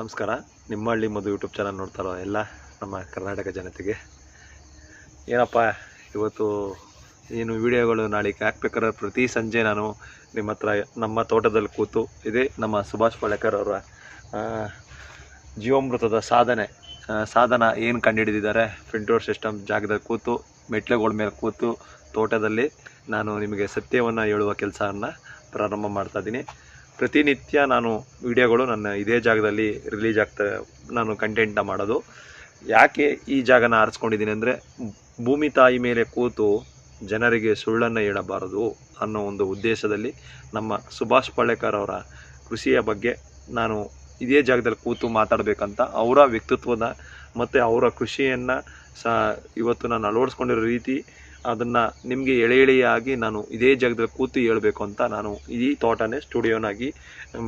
ನಮಸ್ಕಾರ. ನಿಮ್ಮಹಳ್ಳಿ ಮದು YouTube channel ನೋಡ್ತಾರೋ ಎಲ್ಲ ನಮ್ಮ ಕರ್ನಾಟಕ ಜನತೆಗೆ. ಏನಪ್ಪ, ಇವತ್ತು ಏನು ವಿಡಿಯೋಗಳು ನಾಳೆಗೆ ಹಾಕ್ಬೇಕಾದ್ರೆ ಪ್ರತಿ ಸಂಜೆ ನಾನು ನಿಮ್ಮ ಹತ್ರ ನಮ್ಮ ತೋಟದಲ್ಲಿ ಕೂತು, ಇದೇ ನಮ್ಮ ಸುಭಾಷ್ ಪಾಳೇಕರ್ ಅವರ ಜೀವಾಮೃತದ ಸಾಧನೆ ಸಾಧನ ಏನು ಕಂಡುಹಿಡಿದಿದ್ದಾರೆ ಫ್ರಂಟ್ ಸಿಸ್ಟಮ್ ಜಾಗದಲ್ಲಿ ಕೂತು ಮೆಟ್ಲುಗಳ ಮೇಲೆ ಕೂತು, ತೋಟದಲ್ಲಿ ನಾನು ನಿಮಗೆ ಸತ್ಯವನ್ನು ಹೇಳುವ ಕೆಲಸವನ್ನು ಪ್ರಾರಂಭ ಮಾಡ್ತಾ ಇದ್ದೀನಿ. ಪ್ರತಿನಿತ್ಯ ನಾನು ವಿಡಿಯೋಗಳು ನನ್ನ ಇದೇ ಜಾಗದಲ್ಲಿ ರಿಲೀಸ್ ಆಗ್ತಾ ನಾನು ಕಂಟೆಂಟ್ನ ಮಾಡೋದು. ಯಾಕೆ ಈ ಜಾಗನ ಆರಿಸ್ಕೊಂಡಿದ್ದೀನಿ ಅಂದರೆ, ಭೂಮಿ ತಾಯಿ ಮೇಲೆ ಕೂತು ಜನರಿಗೆ ಸುಳ್ಳನ್ನು ಹೇಳಬಾರದು ಅನ್ನೋ ಒಂದು ಉದ್ದೇಶದಲ್ಲಿ ನಮ್ಮ ಸುಭಾಷ್ ಪಾಳೇಕರ್ ಅವರ ಕೃಷಿಯ ಬಗ್ಗೆ ನಾನು ಇದೇ ಜಾಗದಲ್ಲಿ ಕೂತು ಮಾತಾಡಬೇಕಂತ ಅವರ ವ್ಯಕ್ತಿತ್ವದ ಮತ್ತು ಅವರ ಕೃಷಿಯನ್ನು ಸಹ ಇವತ್ತು ನಾನು ಅಳವಡಿಸ್ಕೊಂಡಿರೋ ರೀತಿ ಅದನ್ನು ನಿಮಗೆ ಎಳೆ ಎಳೆಯಾಗಿ ನಾನು ಇದೇ ಜಾಗದಲ್ಲಿ ಕೂತು ಹೇಳಬೇಕು ಅಂತ ನಾನು ಈ ತೋಟನೇ ಸ್ಟುಡಿಯೋನಾಗಿ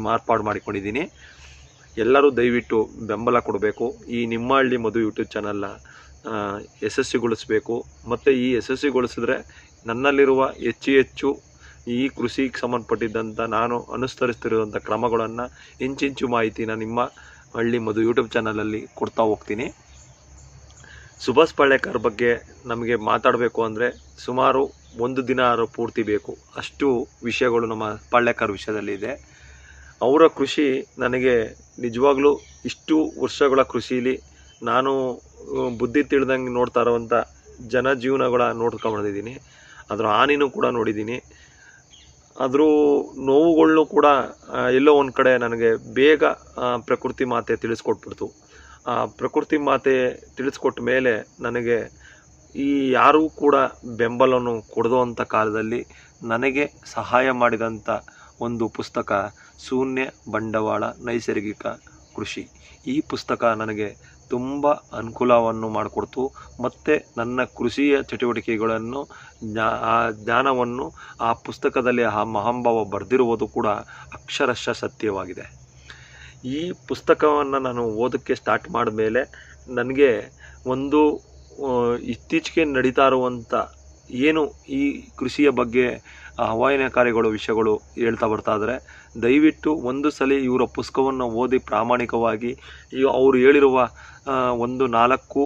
ಮಾರ್ಪಾಡು ಮಾಡಿಕೊಂಡಿದ್ದೀನಿ. ಎಲ್ಲರೂ ದಯವಿಟ್ಟು ಬೆಂಬಲ ಕೊಡಬೇಕು. ಈ ನಿಮ್ಮಹಳ್ಳಿ ಮಧು ಯೂಟ್ಯೂಬ್ ಚಾನಲ್ನ ಯಶಸ್ವಿಗೊಳಿಸಬೇಕು. ಮತ್ತು ಈ ಯಶಸ್ವಿಗೊಳಿಸಿದ್ರೆ ನನ್ನಲ್ಲಿರುವ ಹೆಚ್ಚು ಹೆಚ್ಚು ಈ ಕೃಷಿಗೆ ಸಂಬಂಧಪಟ್ಟಿದ್ದಂಥ ನಾನು ಅನುಸರಿಸ್ತಿರುವಂಥ ಕ್ರಮಗಳನ್ನು, ಇಂಚಿಂಚು ಮಾಹಿತಿನ ನಿಮ್ಮ ಹಳ್ಳಿ ಮಧು ಯೂಟ್ಯೂಬ್ ಚಾನಲಲ್ಲಿ ಕೊಡ್ತಾ ಹೋಗ್ತೀನಿ. ಸುಭಾಷ್ ಪಾಳ್ಯಕರ್ ಬಗ್ಗೆ ನಮಗೆ ಮಾತಾಡಬೇಕು ಅಂದರೆ ಸುಮಾರು ಒಂದು ದಿನ ಆದ್ರೂ ಪೂರ್ತಿ ಬೇಕು. ಅಷ್ಟು ವಿಷಯಗಳು ನಮ್ಮ ಪಾಳ್ಯಕರ್ ವಿಷಯದಲ್ಲಿ ಇದೆ. ಅವರ ಕೃಷಿ ನನಗೆ ನಿಜವಾಗ್ಲೂ ಇಷ್ಟು ವರ್ಷಗಳ ಕೃಷಿಲಿ ನಾನು ಬುದ್ಧಿ ತಿಳಿದಂಗೆ ನೋಡ್ತಾ ಇರೋವಂಥ ಜನಜೀವನಗಳ ನೋಡ್ಕೊಂಡ್ಬಂದಿದ್ದೀನಿ ಅದರ ಹಾನಿನೂ ಕೂಡ ನೋಡಿದ್ದೀನಿ. ಅದ್ರ ನೋವುಗಳನ್ನು ಕೂಡ ಎಲ್ಲೋ ಒಂದು ಕಡೆ ನನಗೆ ಬೇಗ ಪ್ರಕೃತಿ ಮಾತೆ ತಿಳಿಸ್ಕೊಟ್ಬಿಡ್ತು. ಪ್ರಕೃತಿ ಮಾತೆ ತಿಳಿಸ್ಕೊಟ್ಟ ಮೇಲೆ ನನಗೆ ಈ ಯಾರೂ ಕೂಡ ಬೆಂಬಲವನ್ನು ಕೊಡದಂಥ ಕಾಲದಲ್ಲಿ ನನಗೆ ಸಹಾಯ ಮಾಡಿದಂಥ ಒಂದು ಪುಸ್ತಕ, ಶೂನ್ಯ ಬಂಡವಾಳ, ನೈಸರ್ಗಿಕ ಕೃಷಿ. ಈ ಪುಸ್ತಕ ನನಗೆ ತುಂಬ ಅನುಕೂಲವನ್ನು ಮಾಡಿಕೊಡ್ತು. ಮತ್ತು ನನ್ನ ಕೃಷಿಯ ಚಟುವಟಿಕೆಗಳನ್ನು ಜ್ಞಾ, ಆ ಜ್ಞಾನವನ್ನು ಆ ಪುಸ್ತಕದಲ್ಲಿ ಆ ಮಹಾಂಭಾವ ಬರೆದಿರುವುದು ಕೂಡ ಅಕ್ಷರಶಃ ಸತ್ಯವಾಗಿದೆ. ಈ ಪುಸ್ತಕವನ್ನು ನಾನು ಓದೋಕ್ಕೆ ಸ್ಟಾರ್ಟ್ ಮಾಡಿದ ಮೇಲೆ ನನಗೆ ಒಂದು ಇತ್ತೀಚೆಗೆ ನಡೀತಾ ಇರುವಂಥ ಏನು ಈ ಕೃಷಿಯ ಬಗ್ಗೆ ಹವಾಯನಕಾರಿಗಳು ವಿಷಯಗಳು ಹೇಳ್ತಾ ಬರ್ತಾ ಇದ್ದಾರೆ ದಯವಿಟ್ಟು ಒಂದು ಸಲ ಇವರ ಪುಸ್ತಕವನ್ನು ಓದಿ ಪ್ರಾಮಾಣಿಕವಾಗಿ ಅವರು ಹೇಳಿರುವ ಒಂದು ನಾಲ್ಕು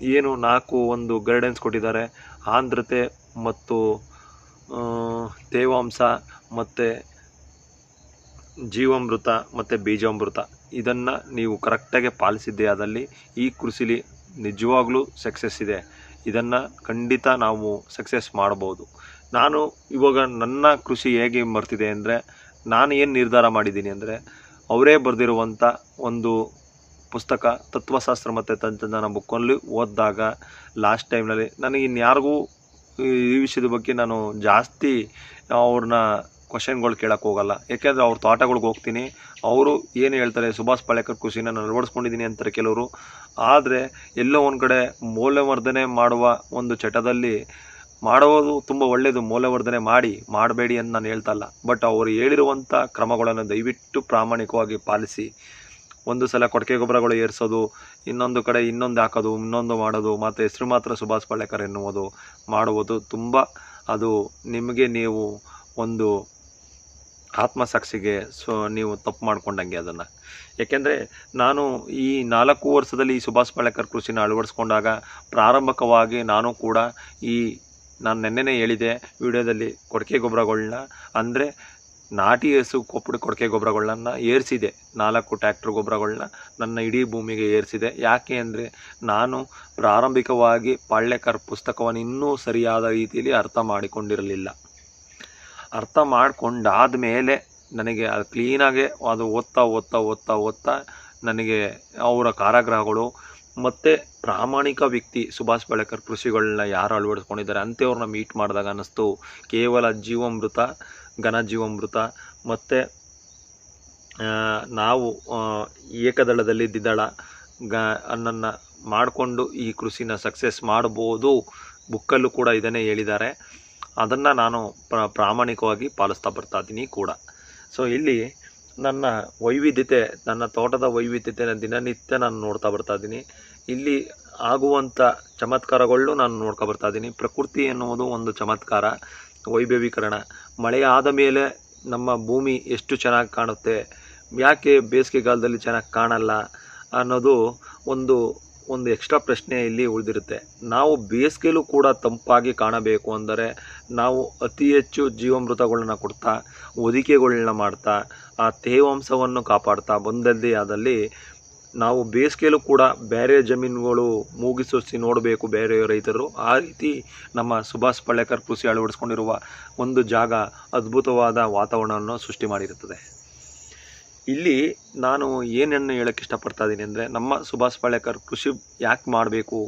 ಏನು ನಾಲ್ಕು ಒಂದು ಗೈಡೆನ್ಸ್ ಕೊಟ್ಟಿದ್ದಾರೆ. ಆಂಧ್ರತೆ ಮತ್ತು ತೇವಾಂಶ ಮತ್ತು ಜೀವಾಮೃತ ಮತ್ತು ಬೀಜಾಮೃತ, ಇದನ್ನು ನೀವು ಕರೆಕ್ಟಾಗಿ ಪಾಲಿಸಿದ್ದೇ ಆದಲ್ಲಿ ಈ ಕೃಷಿಲಿ ನಿಜವಾಗ್ಲೂ ಸಕ್ಸಸ್ ಇದೆ. ಇದನ್ನು ಖಂಡಿತ ನಾವು ಸಕ್ಸಸ್ ಮಾಡ್ಬೋದು. ನಾನು ಇವಾಗ ನನ್ನ ಕೃಷಿ ಹೇಗೆ ಬರ್ತಿದೆ ಅಂದರೆ, ನಾನು ಏನು ನಿರ್ಧಾರ ಮಾಡಿದ್ದೀನಿ ಅಂದರೆ, ಅವರೇ ಬರೆದಿರುವಂಥ ಒಂದು ಪುಸ್ತಕ ತತ್ವಶಾಸ್ತ್ರ ಮತ್ತು ತಂತ್ರಜ್ಞಾನ ಬುಕ್ಕಲ್ಲಿ ಓದಿದಾಗ ಲಾಸ್ಟ್ ಟೈಮ್ನಲ್ಲಿ ನನಗೆ ಇನ್ಯಾರಿಗೂ ಈ ವಿಷಯದ ಬಗ್ಗೆ ನಾನು ಜಾಸ್ತಿ ಅವ್ರನ್ನ ಕ್ವಶನ್ಗಳು ಕೇಳೋಕ್ಕೆ ಹೋಗಲ್ಲ. ಯಾಕೆಂದರೆ ಅವ್ರ ತೋಟಗಳಿಗೆ ಹೋಗ್ತೀನಿ, ಅವರು ಏನು ಹೇಳ್ತಾರೆ, ಸುಭಾಷ್ ಪಾಳೇಕರ್ ಕೃಷಿನ ನಾನು ಅಳವಡಿಸ್ಕೊಂಡಿದ್ದೀನಿ ಅಂತಾರೆ ಕೆಲವರು. ಆದರೆ ಎಲ್ಲೋ ಒಂದು ಕಡೆ ಮೌಲ್ಯವರ್ಧನೆ ಮಾಡುವ ಒಂದು ಚಟದಲ್ಲಿ ಮಾಡೋದು ತುಂಬ ಒಳ್ಳೆಯದು ಮೌಲ್ಯವರ್ಧನೆ ಮಾಡಿ, ಮಾಡಬೇಡಿ ಅಂತ ನಾನು ಹೇಳ್ತಾ ಇಲ್ಲ. ಬಟ್ ಅವರು ಹೇಳಿರುವಂಥ ಕ್ರಮಗಳನ್ನು ದಯವಿಟ್ಟು ಪ್ರಾಮಾಣಿಕವಾಗಿ ಪಾಲಿಸಿ. ಒಂದು ಸಲ ಕೊಟ್ಟಿಗೆ ಗೊಬ್ಬರಗಳು ಏರಿಸೋದು, ಇನ್ನೊಂದು ಕಡೆ ಇನ್ನೊಂದು ಹಾಕೋದು, ಇನ್ನೊಂದು ಮಾಡೋದು, ಮತ್ತು ಹೆಸರು ಮಾತ್ರ ಸುಭಾಷ್ ಪಾಳೇಕರ್ ಎನ್ನುವುದು, ಮಾಡುವುದು ತುಂಬ ಅದು ನಿಮಗೆ ನೀವು ಒಂದು ಆತ್ಮಸಾಕ್ಷಿಗೆ ಸೊ ನೀವು ತಪ್ಪು ಮಾಡ್ಕೊಂಡಂಗೆ ಅದನ್ನು. ಏಕೆಂದರೆ ನಾನು ಈ ನಾಲ್ಕು ವರ್ಷದಲ್ಲಿ ಈ ಸುಭಾಷ್ ಪಾಳೇಕರ್ ಕೃಷಿನ ಅಳವಡಿಸ್ಕೊಂಡಾಗ ಪ್ರಾರಂಭಿಕವಾಗಿ ನಾನು ಕೂಡ ಈ ನಾನು ನೆನ್ನೆನೇ ಹೇಳಿದೆ ವಿಡಿಯೋದಲ್ಲಿ ಕೊಡಕೆ ಗೊಬ್ಬರಗಳನ್ನ ಅಂದರೆ ನಾಟಿ ಹಸು ಕೊಪ್ಪಡಿ ಕೊಡಕೆ ಗೊಬ್ಬರಗಳನ್ನ ಏರಿಸಿದೆ. ನಾಲ್ಕು ಟ್ಯಾಕ್ಟ್ರ್ ಗೊಬ್ಬರಗಳನ್ನ ನನ್ನ ಇಡೀ ಭೂಮಿಗೆ ಏರಿಸಿದೆ. ಯಾಕೆ ಅಂದರೆ ನಾನು ಪ್ರಾರಂಭಿಕವಾಗಿ ಪಾಳ್ಯಕರ್ ಪುಸ್ತಕವನ್ನು ಇನ್ನೂ ಸರಿಯಾದ ರೀತಿಯಲ್ಲಿ ಅರ್ಥ ಮಾಡಿಕೊಂಡಿರಲಿಲ್ಲ. ಅರ್ಥ ಮಾಡ್ಕೊಂಡಾದ ಮೇಲೆ ನನಗೆ ಅದು ಕ್ಲೀನಾಗೆ ಅದು ಓದ್ತಾ ಓದ್ತಾ ಓದ್ತಾ ಓದ್ತಾ ನನಗೆ ಅವರ ಕಾರಾಗೃಹಗಳು ಮತ್ತು ಪ್ರಾಮಾಣಿಕ ವ್ಯಕ್ತಿ ಸುಭಾಷ್ ಪಾಳೇಕರ್ ಕೃಷಿಗಳನ್ನ ಯಾರು ಅಳವಡಿಸ್ಕೊಂಡಿದ್ದಾರೆ ಅಂಥವ್ರನ್ನ ಮೀಟ್ ಮಾಡಿದಾಗ ಅನ್ನಿಸ್ತು. ಕೇವಲ ಜೀವಾಮೃತ, ಘನ ಜೀವಾಮೃತ ಮತ್ತು ನಾವು ಏಕದಳದಲ್ಲಿ ದ್ವಿದಳ ಗ, ಅನ್ನನ್ನು ಮಾಡಿಕೊಂಡು ಈ ಕೃಷಿನ ಸಕ್ಸಸ್ ಮಾಡ್ಬೋದು. ಬುಕ್ಕಲ್ಲೂ ಕೂಡ ಇದನ್ನೇ ಹೇಳಿದ್ದಾರೆ. ಅದನ್ನು ನಾನು ಪ್ರ, ಪ್ರಾಮಾಣಿಕವಾಗಿ ಪಾಲಿಸ್ತಾ ಬರ್ತಾ ಇದ್ದೀನಿ ಕೂಡ. ಸೊ ಇಲ್ಲಿ ನನ್ನ ವೈವಿಧ್ಯತೆ, ನನ್ನ ತೋಟದ ವೈವಿಧ್ಯತೆನ ದಿನನಿತ್ಯ ನಾನು ನೋಡ್ತಾ ಬರ್ತಾ ಇದ್ದೀನಿ. ಇಲ್ಲಿ ಆಗುವಂಥ ಚಮತ್ಕಾರಗಳನ್ನೂ ನಾನು ನೋಡ್ಕೊ ಬರ್ತಾ ಇದ್ದೀನಿ. ಪ್ರಕೃತಿ ಎನ್ನುವುದು ಒಂದು ಚಮತ್ಕಾರ, ವೈಭವೀಕರಣ. ಮಳೆ ಆದ ಮೇಲೆ ನಮ್ಮ ಭೂಮಿ ಎಷ್ಟು ಚೆನ್ನಾಗಿ ಕಾಣುತ್ತೆ, ಯಾಕೆ ಬೇಸಿಗೆಗಾಲದಲ್ಲಿ ಚೆನ್ನಾಗಿ ಕಾಣಲ್ಲ ಅನ್ನೋದು ಒಂದು ಒಂದು ಎಕ್ಸ್ಟ್ರಾ ಪ್ರಶ್ನೆ ಇಲ್ಲಿ ಉಳಿದಿರುತ್ತೆ. ನಾವು ಬೇಸಿಗೆಯಲ್ಲೂ ಕೂಡ ತಂಪಾಗಿ ಕಾಣಬೇಕು ಅಂದರೆ ನಾವು ಅತಿ ಹೆಚ್ಚು ಜೀವಾಮೃತಗಳನ್ನ ಕೊಡ್ತಾ, ಹೊದಿಕೆಗಳನ್ನ ಮಾಡ್ತಾ, ಆ ತೇವಾಂಶವನ್ನು ಕಾಪಾಡ್ತಾ ಬಂದದ್ದೇ ಆದಲ್ಲಿ ನಾವು ಬೇಸಿಗೆಯಲ್ಲೂ ಕೂಡ ಬೇರೆ ಜಮೀನುಗಳು ಮೂಗಿಸೋಸಿ ನೋಡಬೇಕು ಬೇರೆ ರೈತರು. ಆ ರೀತಿ ನಮ್ಮ ಸುಭಾಷ್ ಪಳ್ಳೇಕರ್ ಕೃಷಿ ಅಳವಡಿಸ್ಕೊಂಡಿರುವ ಒಂದು ಜಾಗ ಅದ್ಭುತವಾದ ವಾತಾವರಣವನ್ನು ಸೃಷ್ಟಿ ಮಾಡಿರುತ್ತದೆ. ಇಲ್ಲಿ ನಾನು ಏನನ್ನು ಹೇಳಕ್ಕೆ ಇಷ್ಟಪಡ್ತಾ ಇದ್ದೀನಿ ಅಂದರೆ ನಮ್ಮ ಸುಭಾಷ್ ಪಾಳೇಕರ್ ಕೃಷಿ ಯಾಕೆ ಮಾಡಬೇಕು?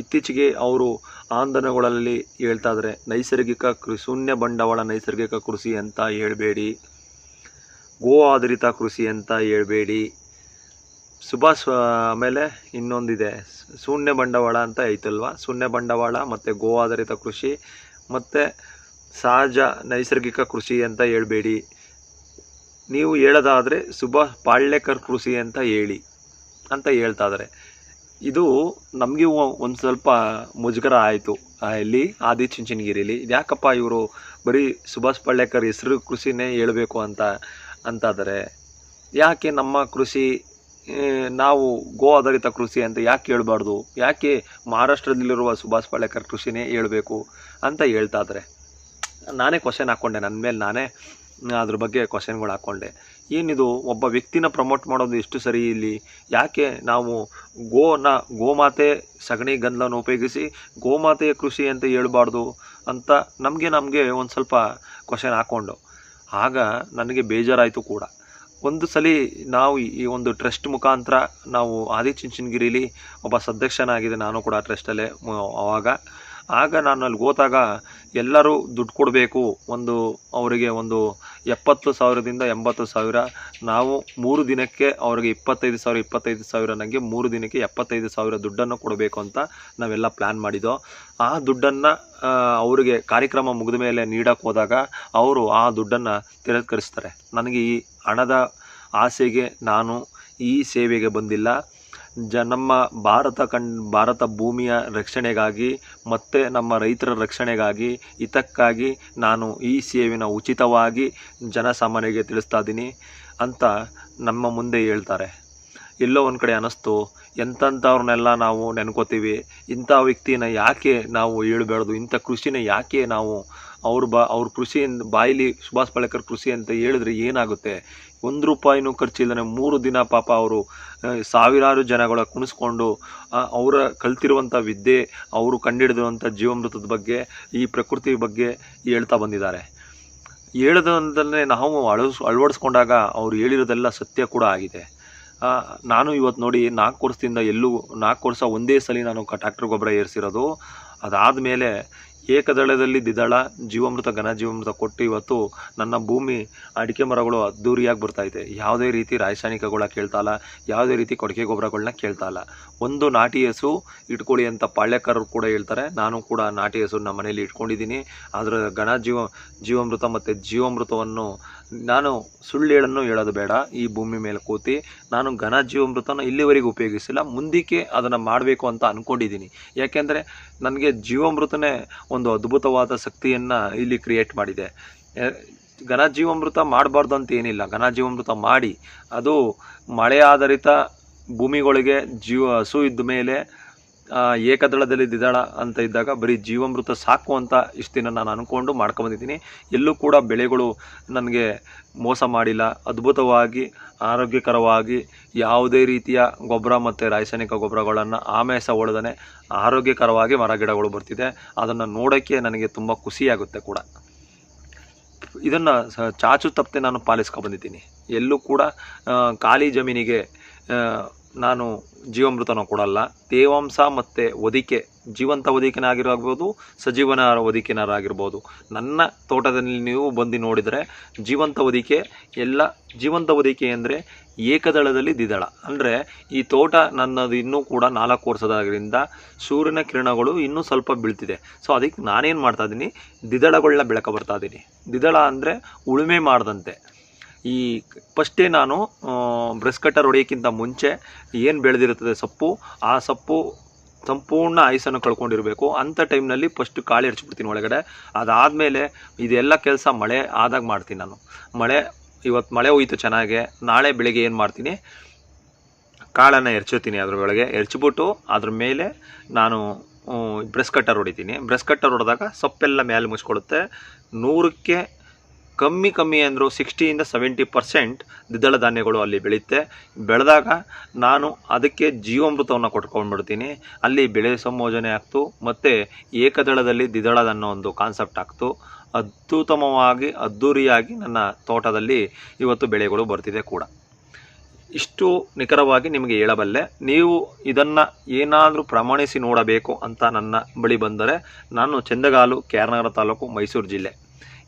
ಇತ್ತೀಚೆಗೆ ಅವರು ಆಂದೋಲನಗಳಲ್ಲಿ ಹೇಳ್ತಾ ಇದ್ದಾರೆ ನೈಸರ್ಗಿಕ ಕೃಷಿ ಶೂನ್ಯ ಬಂಡವಾಳ ನೈಸರ್ಗಿಕ ಕೃಷಿ ಅಂತ ಹೇಳಬೇಡಿ ಗೋ ಆಧಾರಿತ ಕೃಷಿ ಅಂತ ಹೇಳಬೇಡಿ. ಸುಭಾಷ್ ಆಮೇಲೆ ಇನ್ನೊಂದಿದೆ, ಶೂನ್ಯ ಬಂಡವಾಳ ಅಂತ ಐತಲ್ವ? ಶೂನ್ಯ ಬಂಡವಾಳ ಮತ್ತು ಗೋ ಆಧಾರಿತ ಕೃಷಿ ಮತ್ತು ಸಹಜ ನೈಸರ್ಗಿಕ ಕೃಷಿ ಅಂತ ಹೇಳಬೇಡಿ. ನೀವು ಹೇಳೋದಾದರೆ ಸುಭಾಷ್ ಪಾಳ್ಳೇಕರ್ ಕೃಷಿ ಅಂತ ಹೇಳಿ ಅಂತ ಹೇಳ್ತಾ ಇದ್ದಾರೆ ಇದು ನಮಗೆ ಒಂದು ಸ್ವಲ್ಪ ಮುಜುಗರ ಆಯಿತು ಇಲ್ಲಿ ಆದಿಚುಂಚನಗಿರಿಲಿ ಯಾಕಪ್ಪ ಇವರು ಬರೀ ಸುಭಾಷ್ ಪಾಳ್ಳೇಕರ್ ಹೆಸರು ಕೃಷಿನೇ ಹೇಳಬೇಕು ಅಂತ ಅಂತಾದರೆ ಯಾಕೆ ನಮ್ಮ ಕೃಷಿ ನಾವು ಗೋ ಆಧಾರಿತ ಕೃಷಿ ಅಂತ ಯಾಕೆ ಹೇಳಬಾರ್ದು? ಯಾಕೆ ಮಹಾರಾಷ್ಟ್ರದಲ್ಲಿರುವ ಸುಭಾಷ್ ಪಾಳ್ಯಕರ್ ಕೃಷಿನೇ ಹೇಳಬೇಕು ಅಂತ ಹೇಳ್ತಾ ಇದ್ದಾರೆ ನಾನೇ ಕ್ವಶನ್ ಹಾಕ್ಕೊಂಡೆ ನನ್ನ ಮೇಲೆ ನಾನೇ ಅದ್ರ ಬಗ್ಗೆ ಕ್ವಶನ್ಗಳು ಹಾಕ್ಕೊಂಡೆ ಏನಿದು, ಒಬ್ಬ ವ್ಯಕ್ತಿನ ಪ್ರಮೋಟ್ ಮಾಡೋದು ಎಷ್ಟು ಸರಿ ಇಲ್ಲಿ? ಯಾಕೆ ನಾವು ಗೋನ ಗೋಮಾತೆ ಸಗಣಿ ಗಂಧವನ್ನು ಉಪಯೋಗಿಸಿ ಗೋಮಾತೆಯ ಕೃಷಿ ಅಂತ ಹೇಳ್ಬಾರ್ದು ಅಂತ ನಮಗೆ ನಮಗೆ ಒಂದು ಸ್ವಲ್ಪ ಕ್ವಶನ್ ಹಾಕ್ಕೊಂಡು ಆಗ ನನಗೆ ಬೇಜಾರಾಯಿತು ಕೂಡ. ಒಂದು ಸಲ ನಾವು ಈ ಒಂದು ಟ್ರಸ್ಟ್ ಮುಖಾಂತರ ನಾವು ಆದಿಚುಂಚನಗಿರಿಲಿ ಒಬ್ಬ ಸದಸ್ಯನಾಗಿದೆ ನಾನು ಕೂಡ ಟ್ರಸ್ಟಲ್ಲೇ ಆವಾಗ ಆಗ ನಾನು ಅಲ್ಲಿ ಹೋದಾಗ ಎಲ್ಲರೂ ದುಡ್ಡು ಕೊಡಬೇಕು, ಒಂದು ಅವರಿಗೆ ಒಂದು ಎಪ್ಪತ್ತು ಸಾವಿರದಿಂದ ಎಂಬತ್ತು ಸಾವಿರ. ನಾವು ಮೂರು ದಿನಕ್ಕೆ ಅವ್ರಿಗೆ ಇಪ್ಪತ್ತೈದು ಸಾವಿರ ಇಪ್ಪತ್ತೈದು ಸಾವಿರ ನನಗೆ ಮೂರು ದಿನಕ್ಕೆ ಎಪ್ಪತ್ತೈದು ಸಾವಿರ ದುಡ್ಡನ್ನು ಕೊಡಬೇಕು ಅಂತ ನಾವೆಲ್ಲ ಪ್ಲ್ಯಾನ್ ಮಾಡಿದ್ದೋ ಆ ದುಡ್ಡನ್ನು ಅವರಿಗೆ ಕಾರ್ಯಕ್ರಮ ಮುಗಿದ ಮೇಲೆ ನೀಡಕ್ಕೆ ಹೋದಾಗ ಅವರು ಆ ದುಡ್ಡನ್ನು ತಿರಸ್ಕರಿಸ್ತಾರೆ. ನನಗೆ ಈ ಹಣದ ಆಸೆಗೆ ನಾನು ಈ ಸೇವೆಗೆ ಬಂದಿಲ್ಲ. ಜ ನಮ್ಮ ಭಾರತ ಕಣ್ ಭಾರತ ಭೂಮಿಯ ರಕ್ಷಣೆಗಾಗಿ ಮತ್ತು ನಮ್ಮ ರೈತರ ರಕ್ಷಣೆಗಾಗಿ ಹಿತಕ್ಕಾಗಿ ನಾನು ಈ ಸೇವೆನ ಉಚಿತವಾಗಿ ಜನಸಾಮಾನ್ಯರಿಗೆ ತಿಳಿಸ್ತಾ ಇದ್ದೀನಿ ಅಂತ ನಮ್ಮ ಮುಂದೆ ಹೇಳ್ತಾರೆ. ಎಲ್ಲೋ ಒಂದು ಕಡೆ ಅನ್ನಿಸ್ತು ಎಂಥಂಥವ್ರನ್ನೆಲ್ಲ ನಾವು ನೆನ್ಕೋತೀವಿ, ಇಂಥ ವ್ಯಕ್ತಿನ ಯಾಕೆ ನಾವು ಹೇಳ್ಬಾರ್ದು, ಇಂಥ ಕೃಷಿನ ಯಾಕೆ ನಾವು ಅವ್ರ ಬಾ, ಅವ್ರ ಕೃಷಿಯಿಂದ, ಬಾಯಿಲಿ ಸುಭಾಷ್ ಪಾಳೇಕರ್ ಕೃಷಿ ಅಂತ ಹೇಳಿದ್ರೆ ಏನಾಗುತ್ತೆ? ಒಂದು ರೂಪಾಯಿನೂ ಖರ್ಚಿಲ್ಲದೆ ಮೂರು ದಿನ ಪಾಪ ಅವರು ಸಾವಿರಾರು ಜನಗಳ ಕುಣಿಸ್ಕೊಂಡು ಅವರ ಕಲ್ತಿರುವಂಥ ವಿದ್ಯೆ, ಅವರು ಕಂಡಿಡಿದಿರುವಂಥ ಜೀವಾಮೃತದ ಬಗ್ಗೆ, ಈ ಪ್ರಕೃತಿ ಬಗ್ಗೆ ಹೇಳ್ತಾ ಬಂದಿದ್ದಾರೆ. ಹೇಳೋದಂತಲೇ ನಾವು ಅಳವಡಿಸ್, ಅಳವಡಿಸ್ಕೊಂಡಾಗ ಅವ್ರು ಹೇಳಿರೋದೆಲ್ಲ ಸತ್ಯ ಕೂಡ ಆಗಿದೆ. ನಾನು ಇವತ್ತು ನೋಡಿ ನಾಲ್ಕು ವರ್ಷದಿಂದ ಎಲ್ಲೂ, ನಾಲ್ಕು ವರ್ಷ ಒಂದೇ ಸಲ ನಾನು ಟ್ಯಾಕ್ಟ್ರ್ ಗೊಬ್ಬರ ಏರಿಸಿರೋದು. ಅದಾದಮೇಲೆ ಏಕದಳದಲ್ಲಿ ದ್ವಿದಳ ಜೀವಾಮೃತ, ಘನ ಜೀವಾಮೃತ ಕೊಟ್ಟು ಇವತ್ತು ನನ್ನ ಭೂಮಿ ಅಡಿಕೆ ಮರಗಳು ಅದ್ದೂರಿಯಾಗಿ ಇದೆ. ಯಾವುದೇ ರೀತಿ ರಾಸಾಯನಿಕಗಳ ಕೇಳ್ತಾ ಇಲ್ಲ, ಯಾವುದೇ ರೀತಿ ಕೊಡುಗೆ ಗೊಬ್ಬರಗಳನ್ನ ಕೇಳ್ತಾ ಇಲ್ಲ. ಒಂದು ನಾಟಿ ಹಸು ಇಟ್ಕೊಳ್ಳಿ ಅಂತ ಪಾಳ್ಯಕಾರರು ಕೂಡ ಹೇಳ್ತಾರೆ. ನಾನು ಕೂಡ ನಾಟಿ ಹಸು ನಮ್ಮ ಮನೇಲಿ ಇಟ್ಕೊಂಡಿದ್ದೀನಿ. ಅದರ ಘನ ಜೀವ, ಜೀವಾಮೃತ ಮತ್ತು ಜೀವಾಮೃತವನ್ನು ನಾನು ಸುಳ್ಳು ಹೇಳೋದು ಬೇಡ. ಈ ಭೂಮಿ ಮೇಲೆ ಕೂತಿ ನಾನು ಘನ ಜೀವಾಮೃತನ ಇಲ್ಲಿವರೆಗೂ ಉಪಯೋಗಿಸಿಲ್ಲ. ಮುಂದಕ್ಕೆ ಅದನ್ನು ಮಾಡಬೇಕು ಅಂತ ಅಂದ್ಕೊಂಡಿದ್ದೀನಿ ಯಾಕೆಂದರೆ ನನಗೆ ಜೀವಾಮೃತನೇ ಒಂದು ಅದ್ಭುತವಾದ ಶಕ್ತಿಯನ್ನು ಇಲ್ಲಿ ಕ್ರಿಯೇಟ್ ಮಾಡಿದೆ. ಘನ ಜೀವಾಮೃತ ಮಾಡಬಾರ್ದು ಅಂತ ಏನಿಲ್ಲ. ಘನ ಜೀವಾಮೃತ ಮಾಡಿ ಅದು ಮಳೆ ಆಧಾರಿತ ಭೂಮಿಗಳಿಗೆ ಜೀವ ಹಸು ಇದ್ದ ಮೇಲೆ ಏಕದಳದಲ್ಲಿ ದ್ವಿದಳ ಅಂತ ಇದ್ದಾಗ ಬರೀ ಜೀವಾಮೃತ ಸಾಕು ಅಂತ ಇಷ್ಟು ದಿನ ನಾನು ಅಂದ್ಕೊಂಡು ಮಾಡ್ಕೊಂಬಂದಿದ್ದೀನಿ. ಎಲ್ಲೂ ಕೂಡ ಬೆಳೆಗಳು ನನಗೆ ಮೋಸ ಮಾಡಿಲ್ಲ. ಅದ್ಭುತವಾಗಿ, ಆರೋಗ್ಯಕರವಾಗಿ ಯಾವುದೇ ರೀತಿಯ ಗೊಬ್ಬರ ಮತ್ತು ರಾಸಾಯನಿಕ ಗೊಬ್ಬರಗಳನ್ನು ಆಮೇಸ ಹೊಡೆದೇ ಆರೋಗ್ಯಕರವಾಗಿ ಮರ ಗಿಡಗಳು ಬರ್ತಿದೆ. ಅದನ್ನು ನೋಡೋಕ್ಕೆ ನನಗೆ ತುಂಬ ಖುಷಿಯಾಗುತ್ತೆ ಕೂಡ. ಇದನ್ನು ಚಾಚು ತಪ್ಪದೆ ನಾನು ಪಾಲಿಸ್ಕೊಂಡ್ಬಂದಿದ್ದೀನಿ ಎಲ್ಲೂ ಕೂಡ ಖಾಲಿ ಜಮೀನಿಗೆ ನಾನು ಜೀವಾಮೃತನ ಕೊಡಲ್ಲ. ತೇವಾಂಶ ಮತ್ತು ಒದಿಕೆ ಜೀವಂತ ಒದಿಕೆನಾಗಿರಾಗ್ಬೋದು ಸಜೀವನ ಒದಿಕೆನಾಗಿರ್ಬೋದು ನನ್ನ ತೋಟದಲ್ಲಿ ನೀವು ಬಂದು ನೋಡಿದರೆ ಜೀವಂತ ಒದಿಕೆ ಎಲ್ಲ ಜೀವಂತ ಒದಿಕೆ ಅಂದರೆ ಏಕದಳದಲ್ಲಿ ದ್ವಿದಳ. ಅಂದರೆ ಈ ತೋಟ ನನ್ನದು ಇನ್ನೂ ಕೂಡ ನಾಲ್ಕು ವರ್ಷದಾಗಿರಿಂದ ಸೂರ್ಯನ ಕಿರಣಗಳು ಇನ್ನೂ ಸ್ವಲ್ಪ ಬೀಳ್ತಿದೆ. ಸೊ ಅದಕ್ಕೆ ನಾನೇನು ಮಾಡ್ತಾ ಇದ್ದೀನಿ? ದ್ವಿದಳಗಳನ್ನ ಬೆಳಕ ಬರ್ತಾ ಇದ್ದೀನಿ. ದ್ವಿದಳ ಅಂದರೆ ಉಳುಮೆ ಮಾಡ್ದಂತೆ. ಈ ಫಸ್ಟೇ ನಾನು ಬ್ರಷ್ ಕಟ್ಟರ್ ಹೊಡೆಯೋಕ್ಕಿಂತ ಮುಂಚೆ ಏನು ಬೆಳೆದಿರುತ್ತದೆ ಸೊಪ್ಪು, ಆ ಸೊಪ್ಪು ಸಂಪೂರ್ಣ ಐಸನ್ನು ಕಳ್ಕೊಂಡಿರಬೇಕು. ಅಂಥ ಟೈಮ್ನಲ್ಲಿ ಫಸ್ಟ್ ಕಾಳು ಎರ್ಚ್ಬಿಡ್ತೀನಿ ಒಳಗಡೆ. ಅದಾದಮೇಲೆ ಇದೆಲ್ಲ ಕೆಲಸ ಮಳೆ ಆದಾಗ ಮಾಡ್ತೀನಿ ನಾನು. ಮಳೆ ಇವತ್ತು ಮಳೆ ಹೋಯ್ತು ಚೆನ್ನಾಗೆ. ನಾಳೆ ಬೆಳಿಗ್ಗೆ ಏನು ಮಾಡ್ತೀನಿ? ಕಾಳನ್ನು ಎರ್ಚುತ್ತೀನಿ ಅದರೊಳಗೆ ಎರ್ಚಿಬಿಟ್ಟು ಅದ್ರ ಮೇಲೆ ನಾನು ಬ್ರೆಸ್ ಕಟ್ಟರ್ ಹೊಡಿತೀನಿ. ಬ್ರೆಸ್ ಕಟ್ಟರ್ ಹೊಡೆದಾಗ ಸೊಪ್ಪೆಲ್ಲ ಮೇಲೆ ಮುಚ್ಕೊಳ್ಳುತ್ತೆ ನೂರಕ್ಕೆ ಕಮ್ಮಿ ಕಮ್ಮಿ ಅಂದರೂ ಸಿಕ್ಸ್ಟಿಯಿಂದ ಸೆವೆಂಟಿ ಪರ್ಸೆಂಟ್ ದ್ವಿದಳ ಧಾನ್ಯಗಳು ಅಲ್ಲಿ ಬೆಳೆಯುತ್ತೆ ಬೆಳೆದಾಗ ನಾನು ಅದಕ್ಕೆ ಜೀವಾಮೃತವನ್ನು ಕೊಟ್ಕೊಂಡ್ಬಿಡ್ತೀನಿ. ಅಲ್ಲಿ ಬೆಳೆ ಸಂಯೋಜನೆ ಆಗ್ತು, ಮತ್ತು ಏಕದಳದಲ್ಲಿ ದ್ವಿದಳದ ಅನ್ನೋ ಒಂದು ಕಾನ್ಸೆಪ್ಟ್ ಆಗ್ತು. ಅತ್ಯುತ್ತಮವಾಗಿ ಅದ್ಧೂರಿಯಾಗಿ ನನ್ನ ತೋಟದಲ್ಲಿ ಇವತ್ತು ಬೆಳೆಗಳು ಬರ್ತಿದೆ ಕೂಡ. ಇಷ್ಟು ನಿಖರವಾಗಿ ನಿಮಗೆ ಹೇಳಬಲ್ಲೆ. ನೀವು ಇದನ್ನು ಏನಾದರೂ ಪ್ರಮಾಣಿಸಿ ನೋಡಬೇಕು ಅಂತ ನನ್ನ ಬಳಿ ಬಂದರೆ ನಾನು ಚಂದಗಾಲು, ಕ್ಯಾರನಗರ ತಾಲೂಕು ಮೈಸೂರು ಜಿಲ್ಲೆ.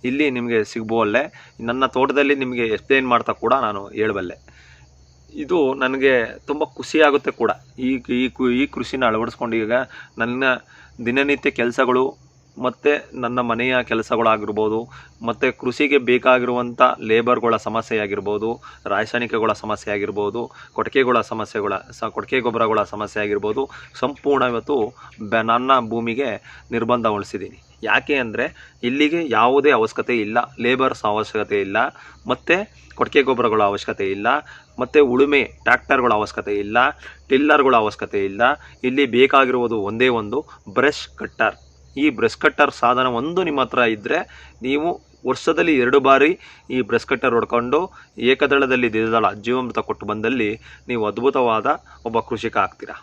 ಇಲ್ಲಿ ನಿಮಗೆ ಸಿಗಬಲ್ಲೆ ನನ್ನ ತೋಟದಲ್ಲಿ ನಿಮಗೆ ಎಕ್ಸ್ಪ್ಲೇನ್ ಮಾಡ್ತಾ ಕೂಡ ನಾನು ಹೇಳಬಲ್ಲೆ. ಇದು ನನಗೆ ತುಂಬ ಖುಷಿಯಾಗುತ್ತೆ ಕೂಡ. ಈ ಈ ಈ ಕೃಷಿನ ಅಳವಡಿಸ್ಕೊಂಡು ಈಗ ನನ್ನ ದಿನನಿತ್ಯ ಕೆಲಸಗಳು ಮತ್ತು ನನ್ನ ಮನೆಯ ಕೆಲಸಗಳಾಗಿರ್ಬೋದು, ಮತ್ತು ಕೃಷಿಗೆ ಬೇಕಾಗಿರುವಂಥ ಲೇಬರ್ಗಳ ಸಮಸ್ಯೆ ಆಗಿರ್ಬೋದು ರಾಸಾಯನಿಕಗಳ ಸಮಸ್ಯೆ ಆಗಿರ್ಬೋದು ಕೊಟ್ಟಿಗೆಗಳ ಸಮಸ್ಯೆಗಳ ಸ, ಕೊಟ್ಟಿಗೆ ಗೊಬ್ಬರಗಳ ಸಮಸ್ಯೆ ಆಗಿರ್ಬೋದು ಸಂಪೂರ್ಣ ಇವತ್ತು ಬ, ನನ್ನ ಭೂಮಿಗೆ ನಿರ್ಬಂಧಗೊಳಿಸಿದ್ದೀನಿ ಯಾಕೆ ಅಂದರೆ ಇಲ್ಲಿಗೆ ಯಾವುದೇ ಅವಶ್ಯಕತೆ ಇಲ್ಲ ಲೇಬರ್ಸ್ ಅವಶ್ಯಕತೆ ಇಲ್ಲ, ಮತ್ತು ಕೊಟ್ಟಿಗೆ ಗೊಬ್ಬರಗಳ ಅವಶ್ಯಕತೆ ಇಲ್ಲ, ಮತ್ತು ಉಳುಮೆ ಟ್ರ್ಯಾಕ್ಟರ್ಗಳ ಅವಶ್ಯಕತೆ ಇಲ್ಲ, ಟಿಲ್ಲರ್ಗಳ ಅವಶ್ಯಕತೆ ಇಲ್ಲ. ಇಲ್ಲಿ ಬೇಕಾಗಿರುವುದು ಒಂದೇ ಒಂದು ಬ್ರಷ್ ಕಟ್ಟರ್. ಈ ಬ್ರಷ್ ಕಟ್ಟರ್ ಸಾಧನ ಒಂದು ನಿಮ್ಮ ಹತ್ರ ಇದ್ದರೆ ನೀವು ವರ್ಷದಲ್ಲಿ ಎರಡು ಬಾರಿ ಈ ಬ್ರಷ್ ಕಟ್ಟರ್ ಹೊಡ್ಕೊಂಡು ಏಕದಳದಲ್ಲಿ ದ್ವಿದಳ ಜೀವಾಮೃತ ಕೊಟ್ಟು ಬಂದಲ್ಲಿ ನೀವು ಅದ್ಭುತವಾದ ಒಬ್ಬ ಕೃಷಿಕ ಆಗ್ತೀರಾ.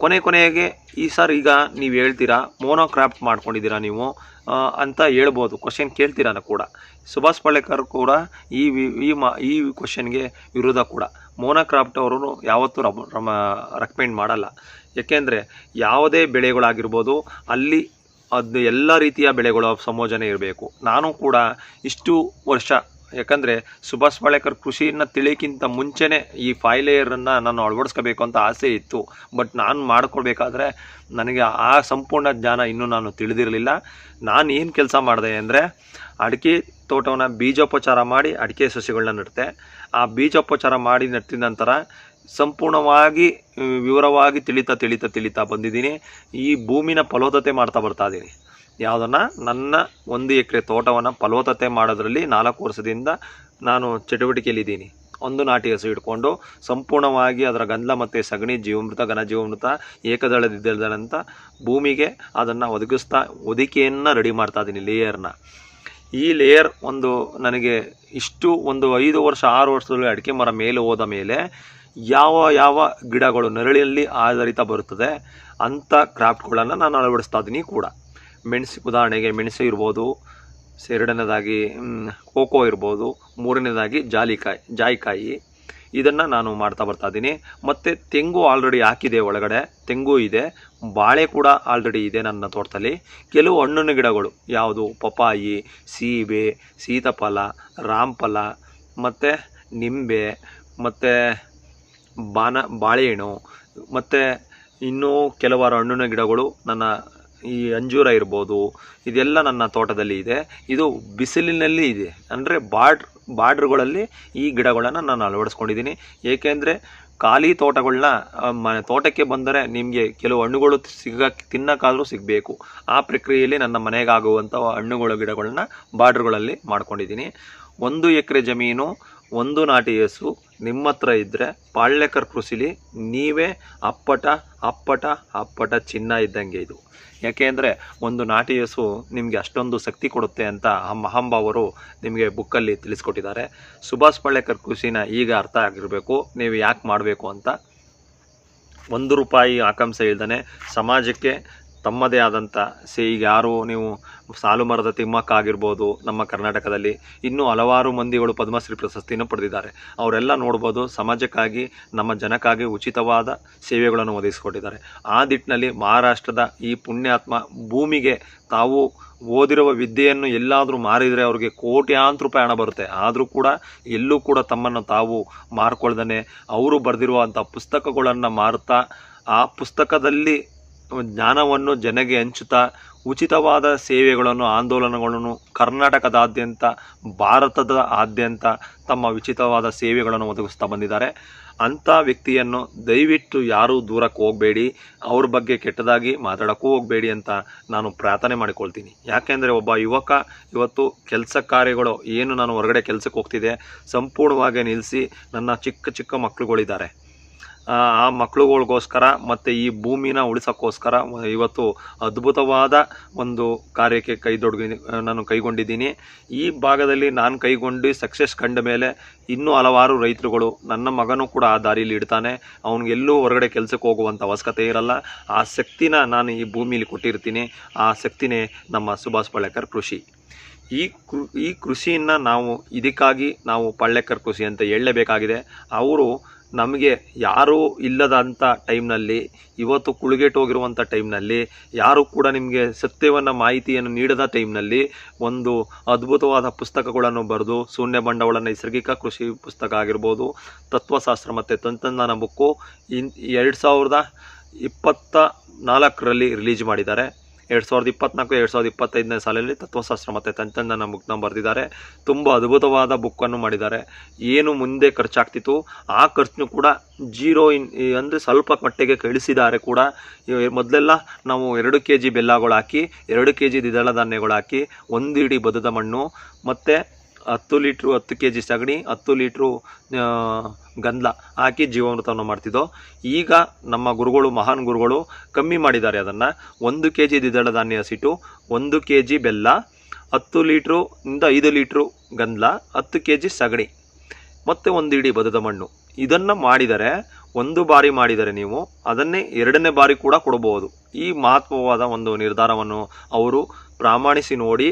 ಕೊನೆ ಕೊನೆಗೆ ಈ ಸರ್ ಈಗ ನೀವು ಹೇಳ್ತೀರಾ ಮೋನೋಕ್ರಾಫ್ಟ್ ಮಾಡ್ಕೊಂಡಿದ್ದೀರಾ ನೀವು ಅಂತ ಹೇಳ್ಬೋದು. ಕ್ವಶನ್ ಕೇಳ್ತೀರಾ ಕೂಡ. ಸುಭಾಷ್ ಪಳ್ಳೇಕರ್ ಕೂಡ ಈ ಈ ಮಾ, ಈ ಕ್ವಶನ್ಗೆ ವಿರೋಧ ಕೂಡ. ಮೋನೋಕ್ರಾಫ್ಟ್ ಅವರು ಯಾವತ್ತೂ ರಮ ರೆಕಮೆಂಡ್ ಮಾಡಲ್ಲ. ಏಕೆಂದರೆ ಯಾವುದೇ ಬೆಳೆಗಳಾಗಿರ್ಬೋದು, ಅಲ್ಲಿ ಅದು ಎಲ್ಲ ರೀತಿಯ ಬೆಳೆಗಳ ಸಂಯೋಜನೆ ಇರಬೇಕು. ನಾನು ಕೂಡ ಇಷ್ಟು ವರ್ಷ ಯಾಕಂದರೆ ಸುಭಾಷ್ ಪಾಳೇಕರ್ ಕೃಷಿಯನ್ನು ತಿಳಿಯಕ್ಕಿಂತ ಮುಂಚೆನೇ ಈ ಫೈವ್ ಲೇಯರನ್ನು ನಾನು ಅಳವಡಿಸ್ಕೋಬೇಕು ಅಂತ ಆಸೆ ಇತ್ತು. ಬಟ್ ನಾನು ಮಾಡ್ಕೊಳ್ಬೇಕಾದ್ರೆ ನನಗೆ ಆ ಸಂಪೂರ್ಣ ಜ್ಞಾನ ಇನ್ನೂ ನಾನು ತಿಳಿದಿರಲಿಲ್ಲ. ನಾನು ಏನು ಕೆಲಸ ಮಾಡಿದೆ ಅಂದರೆ ಅಡಿಕೆ ತೋಟವನ್ನು ಬೀಜೋಪಚಾರ ಮಾಡಿ ಅಡಿಕೆ ಸಸಿಗಳನ್ನ ನೆಡ್ತೆ. ಆ ಬೀಜೋಪಚಾರ ಮಾಡಿ ನೆಟ್ಟಿದ ನಂತರ ಸಂಪೂರ್ಣವಾಗಿ, ವಿವರವಾಗಿ ತಿಳಿತಾ ತಿಳಿತಾ ತಿಳಿತಾ ಬಂದಿದ್ದೀನಿ. ಈ ಭೂಮಿನ ಫಲವತ್ತತೆ ಮಾಡ್ತಾ ಬರ್ತಾ ಇದ್ದೀನಿ ಯಾವುದನ್ನು ನನ್ನ ಒಂದು ಎಕರೆ ತೋಟವನ್ನು ಫಲವತ್ತತೆ ಮಾಡೋದ್ರಲ್ಲಿ ನಾಲ್ಕು ವರ್ಷದಿಂದ ನಾನು ಚಟುವಟಿಕೆಯಲ್ಲಿದ್ದೀನಿ ಒಂದು ನಾಟಿ ಹಸು ಇಟ್ಕೊಂಡು ಸಂಪೂರ್ಣವಾಗಿ ಅದರ ಗಂಧ ಮತ್ತು ಸಗಣಿ ಜೀವಮೃತ, ಘನ ಜೀವಮೃತ ಏಕದಳದಿದ್ದಂಥ ಭೂಮಿಗೆ ಅದನ್ನು ಒದಗಿಸ್ತಾ ಒದಿಕೆಯನ್ನು ರೆಡಿ ಮಾಡ್ತಾ ಇದ್ದೀನಿ ಲೇಯರ್ನ ಈ ಲೇಯರ್ ಒಂದು ನನಗೆ ಇಷ್ಟು ಒಂದು ಐದು ವರ್ಷ, ಆರು ವರ್ಷದಲ್ಲಿ ಅಡಿಕೆ ಮರ ಮೇಲೆ ಹೋದ ಮೇಲೆ ಯಾವ ಯಾವ ಗಿಡಗಳು ನೆರಳಿನಲ್ಲಿ ಆಧಾರಿತ ಬರುತ್ತದೆ ಅಂಥ ಕ್ರಾಫ್ಟ್ಗಳನ್ನು ನಾನು ಅಳವಡಿಸ್ತಾ ಇದ್ದೀನಿ ಕೂಡ. ಮೆಣಸು, ಉದಾಹರಣೆಗೆ ಮೆಣಸು ಇರ್ಬೋದು, ಎರಡನೇದಾಗಿ ಕೋಕೋ ಇರ್ಬೋದು, ಮೂರನೇದಾಗಿ ಜಾಲಿಕಾಯಿ, ಜಾಯಿಕಾಯಿ. ಇದನ್ನು ನಾನು ಮಾಡ್ತಾ ಬರ್ತಾ ಇದ್ದೀನಿ. ಮತ್ತು ತೆಂಗು ಆಲ್ರೆಡಿ ಹಾಕಿದೆ ಒಳಗಡೆ. ತೆಂಗು ಇದೆ. ಬಾಳೆ ಕೂಡ ಆಲ್ರೆಡಿ ಇದೆ ನನ್ನ ತೋಟದಲ್ಲಿ. ಕೆಲವು ಹಣ್ಣಿನ ಗಿಡಗಳು, ಯಾವುದು ಪಪಾಯಿ ಸೀಬೆ, ಸೀತಾಫಲ, ರಾಮಫಲ, ಮತ್ತು ನಿಂಬೆ, ಮತ್ತು ಬಾನ, ಬಾಳೆಹಣ್ಣು, ಮತ್ತು ಇನ್ನೂ ಕೆಲವಾರು ಹಣ್ಣಿನ ಗಿಡಗಳು ನನ್ನ ಈ ಅಂಜೂರ ಇರ್ಬೋದು, ಇದೆಲ್ಲ ನನ್ನ ತೋಟದಲ್ಲಿ ಇದೆ. ಇದು ಬಿಸಿಲಿನಲ್ಲಿ ಇದೆ. ಅಂದರೆ ಬಾಡ್ರ್ ಬಾರ್ಡ್ರುಗಳಲ್ಲಿ ಈ ಗಿಡಗಳನ್ನು ನಾನು ಅಳವಡಿಸ್ಕೊಂಡಿದ್ದೀನಿ. ಏಕೆಂದರೆ ಖಾಲಿ ತೋಟಗಳನ್ನ ಮ, ತೋಟಕ್ಕೆ ಬಂದರೆ ನಿಮಗೆ ಕೆಲವು ಹಣ್ಣುಗಳು ಸಿಗಕ್ಕೆ ತಿನ್ನಕ್ಕಾದರೂ ಸಿಗಬೇಕು. ಆ ಪ್ರಕ್ರಿಯೆಯಲ್ಲಿ ನನ್ನ ಮನೆಗಾಗುವಂಥ ಹಣ್ಣುಗಳ ಗಿಡಗಳನ್ನ ಬಾರ್ಡ್ರುಗಳಲ್ಲಿ ಮಾಡ್ಕೊಂಡಿದ್ದೀನಿ. ಒಂದು ಎಕರೆ ಜಮೀನು ಒಂದು ನಾಟಿ ಹಸು ನಿಮ್ಮ ಹತ್ರ ಇದ್ದರೆ ಪಾಳ್ಯಕರ್ ಕೃಷಿಲಿ ನೀವೇ ಅಪ್ಪಟ ಅಪ್ಪಟ ಅಪ್ಪಟ ಚಿನ್ನ ಇದ್ದಂಗೆ ಇದು. ಯಾಕೆಂದರೆ ಒಂದು ನಾಟಿ ಹಸು ನಿಮಗೆ ಅಷ್ಟೊಂದು ಶಕ್ತಿ ಕೊಡುತ್ತೆ ಅಂತ ಆ ಮಹಾಂಬಾವರು ನಿಮಗೆ ಬುಕ್ಕಲ್ಲಿ ತಿಳಿಸ್ಕೊಟ್ಟಿದ್ದಾರೆ. ಸುಭಾಷ್ ಪಾಳ್ಯಕರ್ ಕೃಷಿನ ಈಗ ಅರ್ಥ ಆಗಿರಬೇಕು. ನೀವು ಯಾಕೆ ಮಾಡಬೇಕು ಅಂತ? ಒಂದು ರೂಪಾಯಿ ಆಕಾಂಕ್ಷೆ ಇಲ್ದೇ ಸಮಾಜಕ್ಕೆ ತಮ್ಮದೇ ಆದಂಥ ಸೇ ಈಗ ಯಾರು ನೀವು ಸಾಲು ಮರದ ತಿಮ್ಮಕ್ಕ ಆಗಿರ್ಬೋದು ನಮ್ಮ ಕರ್ನಾಟಕದಲ್ಲಿ ಇನ್ನೂ ಹಲವಾರು ಮಂದಿಗಳು ಪದ್ಮಶ್ರೀ ಪ್ರಶಸ್ತಿಯನ್ನು ಪಡೆದಿದ್ದಾರೆ. ಅವರೆಲ್ಲ ನೋಡ್ಬೋದು ಸಮಾಜಕ್ಕಾಗಿ, ನಮ್ಮ ಜನಕ್ಕಾಗಿ ಉಚಿತವಾದ ಸೇವೆಗಳನ್ನು ಒದಗಿಸಿಕೊಟ್ಟಿದ್ದಾರೆ. ಆ ದಿಟ್ಟಿನಲ್ಲಿ ಮಹಾರಾಷ್ಟ್ರದ ಈ ಪುಣ್ಯಾತ್ಮ ಭೂಮಿಗೆ ತಾವು ಓದಿರುವ ವಿದ್ಯೆಯನ್ನು ಎಲ್ಲಾದರೂ ಮಾರಿದರೆ ಅವರಿಗೆ ಕೋಟ್ಯಾಂತರ ರೂಪಾಯಿ ಹಣ ಬರುತ್ತೆ. ಆದರೂ ಕೂಡ ಎಲ್ಲೂ ಕೂಡ ತಮ್ಮನ್ನು ತಾವು ಮಾರ್ಕೊಳ್ದೇ ಅವರು ಬರೆದಿರುವಂಥ ಪುಸ್ತಕಗಳನ್ನು ಮಾರುತ್ತಾ ಆ ಪುಸ್ತಕದಲ್ಲಿ ಜ್ಞಾನವನ್ನು ಜನಗೆ ಹಂಚುತ್ತಾ ಉಚಿತವಾದ ಸೇವೆಗಳನ್ನು, ಆಂದೋಲನಗಳನ್ನು, ಕರ್ನಾಟಕದಾದ್ಯಂತ ಭಾರತದ ಆದ್ಯಂತ ತಮ್ಮ ಉಚಿತವಾದ ಸೇವೆಗಳನ್ನು ಒದಗಿಸ್ತಾ ಬಂದಿದ್ದಾರೆ. ಅಂಥ ವ್ಯಕ್ತಿಯನ್ನು ದಯವಿಟ್ಟು ಯಾರೂ ದೂರಕ್ಕೆ ಹೋಗಬೇಡಿ. ಅವ್ರ ಬಗ್ಗೆ ಕೆಟ್ಟದಾಗಿ ಮಾತಾಡೋಕ್ಕೂ ಹೋಗಬೇಡಿ ಅಂತ ನಾನು ಪ್ರಾರ್ಥನೆ ಮಾಡಿಕೊಳ್ತೀನಿ. ಯಾಕೆಂದರೆ ಒಬ್ಬ ಯುವಕ ಇವತ್ತು ಕೆಲಸ ಕಾರ್ಯಗಳು, ಏನು ನಾನು ಹೊರಗಡೆ ಕೆಲಸಕ್ಕೆ ಹೋಗ್ತಿದೆ ಸಂಪೂರ್ಣವಾಗಿ ನಿಲ್ಲಿಸಿ ನನ್ನ ಚಿಕ್ಕ ಚಿಕ್ಕ ಮಕ್ಕಳುಗಳಿದ್ದಾರೆ. ಆ ಮಕ್ಕಳುಗಳಿಗೋಸ್ಕರ ಮತ್ತು ಈ ಭೂಮಿನ ಉಳಿಸೋಕ್ಕೋಸ್ಕರ ಇವತ್ತು ಅದ್ಭುತವಾದ ಒಂದು ಕಾರ್ಯಕ್ಕೆ ಕೈದೊಡ್ಗಿ ನಾನು ಕೈಗೊಂಡಿದ್ದೀನಿ. ಈ ಭಾಗದಲ್ಲಿ ನಾನು ಕೈಗೊಂಡು ಸಕ್ಸಸ್ ಕಂಡ ಮೇಲೆ ಇನ್ನೂ ಹಲವಾರು ರೈತರುಗಳು, ನನ್ನ ಮಗನೂ ಕೂಡ ಆ ದಾರಿಯಲ್ಲಿ ಇಡ್ತಾನೆ. ಅವನಿಗೆಲ್ಲೂ ಹೊರಗಡೆ ಕೆಲಸಕ್ಕೆ ಹೋಗುವಂಥ ಅವಶ್ಯಕತೆ ಇರಲ್ಲ. ಆ ಶಕ್ತಿನ ನಾನು ಈ ಭೂಮಿಲಿ ಕೊಟ್ಟಿರ್ತೀನಿ. ಆ ಶಕ್ತಿನೇ ನಮ್ಮ ಸುಭಾಷ್ ಪಳ್ಳೇಕರ್ ಕೃಷಿ. ಈ ಕೃ, ಈ ಕೃಷಿಯನ್ನು ನಾವು ಇದಕ್ಕಾಗಿ ನಾವು ಪಳ್ಳೇಕರ್ ಕೃಷಿ ಅಂತ ಹೇಳಲೇಬೇಕಾಗಿದೆ. ಅವರು ನಮಗೆ ಯಾರೂ ಇಲ್ಲದಂಥ ಟೈಮ್ನಲ್ಲಿ, ಇವತ್ತು ಕುಳುಗೆಟ್ಟೋಗಿರುವಂಥ ಟೈಮ್ನಲ್ಲಿ, ಯಾರು ಕೂಡ ನಿಮಗೆ ಸತ್ಯವನ್ನು ಮಾಹಿತಿಯನ್ನು ನೀಡದ ಟೈಮ್ನಲ್ಲಿ ಒಂದು ಅದ್ಭುತವಾದ ಪುಸ್ತಕಗಳನ್ನು ಬರೆದು, ಶೂನ್ಯ ಬಂಡವಾಳ ನೈಸರ್ಗಿಕ ಕೃಷಿ ಪುಸ್ತಕ ಆಗಿರ್ಬೋದು, ತತ್ವಶಾಸ್ತ್ರ ಮತ್ತು ತಂತ್ರಜ್ಞಾನ ಬುಕ್ಕು ಇನ್ ಎರಡು ಸಾವಿರದ ಇಪ್ಪತ್ತ ನಾಲ್ಕರಲ್ಲಿ ರಿಲೀಸ್ ಮಾಡಿದ್ದಾರೆ. ಎರಡು ಸಾವಿರದ ಇಪ್ಪತ್ನಾಲ್ಕು, ಎರಡು ಸಾವಿರದ ಇಪ್ಪತ್ತೈದನೇ ಸಾಲಲ್ಲಿ ತತ್ವಶಾಸ್ತ್ರ ಮತ್ತು ತಂತ್ರಜ್ಞಾನ ಬುಕ್ನ ಬರೆದಿದ್ದಾರೆ. ತುಂಬ ಅದ್ಭುತವಾದ ಬುಕ್ಕನ್ನು ಮಾಡಿದ್ದಾರೆ. ಏನು ಮುಂದೆ ಖರ್ಚಾಗ್ತಿತ್ತು? ಆ ಖರ್ಚನ್ನು ಕೂಡ ಜೀರೋ ಇನ್ ಅಂದರೆ ಸ್ವಲ್ಪ ಮಟ್ಟಿಗೆ ಕಳಿಸಿದ್ದಾರೆ ಕೂಡ. ಮೊದಲೆಲ್ಲ ನಾವು ಎರಡು ಕೆ ಜಿ ಬೆಲ್ಲಗಳು ಹಾಕಿ, ಎರಡು ಕೆ ಜಿ ದ್ವಿದಳ ಧಾನ್ಯಗಳು ಹಾಕಿ, ಒಂದು ಇಡೀ ಬದದ ಮಣ್ಣು. ಮತ್ತು ಹತ್ತು ಲೀಟ್ರು, ಹತ್ತು ಕೆ ಜಿ ಸಗಣಿ, ಹತ್ತು ಲೀಟ್ರು ಗಂಧ ಹಾಕಿ ಜೀವಾಮೃತವನ್ನು ಮಾಡ್ತಿದ್ದೋ. ಈಗ ನಮ್ಮ ಗುರುಗಳು, ಮಹಾನ್ ಗುರುಗಳು ಕಮ್ಮಿ ಮಾಡಿದ್ದಾರೆ ಅದನ್ನು. ಒಂದು ಕೆ ಜಿ ದ್ವಿದಳ ಧಾನ್ಯ ಹಸಿಟ್ಟು, ಒಂದು ಕೆ ಜಿ ಬೆಲ್ಲ, ಹತ್ತು ಲೀಟ್ರು ಇಂದ ಐದು ಲೀಟ್ರು ಗಂಧ ಹತ್ತು ಕೆ ಜಿ ಸಗಣಿ, ಮತ್ತು ಒಂದು ಇಡೀ ಬದದ ಮಣ್ಣು. ಇದನ್ನು ಮಾಡಿದರೆ, ಒಂದು ಬಾರಿ ಮಾಡಿದರೆ ನೀವು ಅದನ್ನೇ ಎರಡನೇ ಬಾರಿ ಕೂಡ ಕೊಡಬಹುದು ಈ ಮಹತ್ವವಾದ ಒಂದು ನಿರ್ಧಾರವನ್ನು ಅವರು ಪ್ರಾಮಾಣಿಸಿ ನೋಡಿ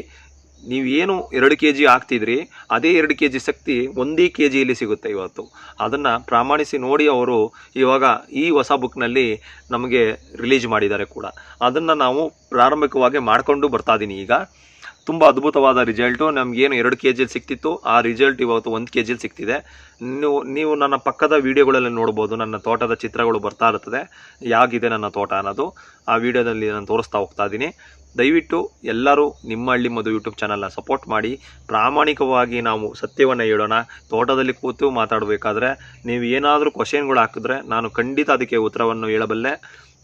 ನೀವೇನು ಎರಡು ಕೆ ಜಿ ಹಾಕ್ತಿದ್ರಿ, ಅದೇ ಎರಡು ಕೆ ಜಿ ಶಕ್ತಿ ಒಂದೇ ಕೆ ಜಿಯಲ್ಲಿ ಸಿಗುತ್ತೆ ಇವತ್ತು. ಅದನ್ನು ಪ್ರಾಮಾಣಿಸಿ ನೋಡಿ ಅವರು ಇವಾಗ ಈ ಹೊಸ ಬುಕ್ನಲ್ಲಿ ನಮಗೆ ರಿಲೀಸ್ ಮಾಡಿದ್ದಾರೆ ಕೂಡ. ಅದನ್ನು ನಾವು ಪ್ರಾರಂಭಿಕವಾಗಿ ಮಾಡಿಕೊಂಡು ಬರ್ತಾ ಇದ್ದೀನಿ ಈಗ. ತುಂಬ ಅದ್ಭುತವಾದ ರಿಸಲ್ಟು ನಮಗೇನು ಎರಡು ಕೆ ಜಿಯಲ್ಲಿ ಸಿಕ್ತಿತ್ತು, ಆ ರಿಸಲ್ಟ್ ಇವತ್ತು ಒಂದು ಕೆ ಜಿಯಲ್ಲಿ ಸಿಕ್ತಿದೆ. ನೀವು ನೀವು ನನ್ನ ಪಕ್ಕದ ವೀಡಿಯೋಗಳಲ್ಲಿ ನೋಡ್ಬೋದು, ನನ್ನ ತೋಟದ ಚಿತ್ರಗಳು ಬರ್ತಾ ಇರ್ತದೆ. ಯಾಗಿದೆ ನನ್ನ ತೋಟ ಅನ್ನೋದು. ಆ ವಿಡಿಯೋದಲ್ಲಿ ನಾನು ತೋರಿಸ್ತಾ ಹೋಗ್ತಾ ಇದ್ದೀನಿ ದಯವಿಟ್ಟು ಎಲ್ಲರೂ ನಿಮ್ಮ ಹಳ್ಳಿ ಮಧು ಯೂಟ್ಯೂಬ್ ಚಾನಲ್ನ ಸಪೋರ್ಟ್ ಮಾಡಿ. ಪ್ರಾಮಾಣಿಕವಾಗಿ ನಾವು ಸತ್ಯವನ್ನು ಹೇಳೋಣ. ತೋಟದಲ್ಲಿ ಕೂತು ಮಾತಾಡಬೇಕಾದ್ರೆ ನೀವು ಏನಾದರೂ ಕ್ವಶನ್ಗಳು ಹಾಕಿದ್ರೆ ನಾನು ಖಂಡಿತ ಅದಕ್ಕೆ ಉತ್ತರವನ್ನು ಹೇಳಬಲ್ಲೆ.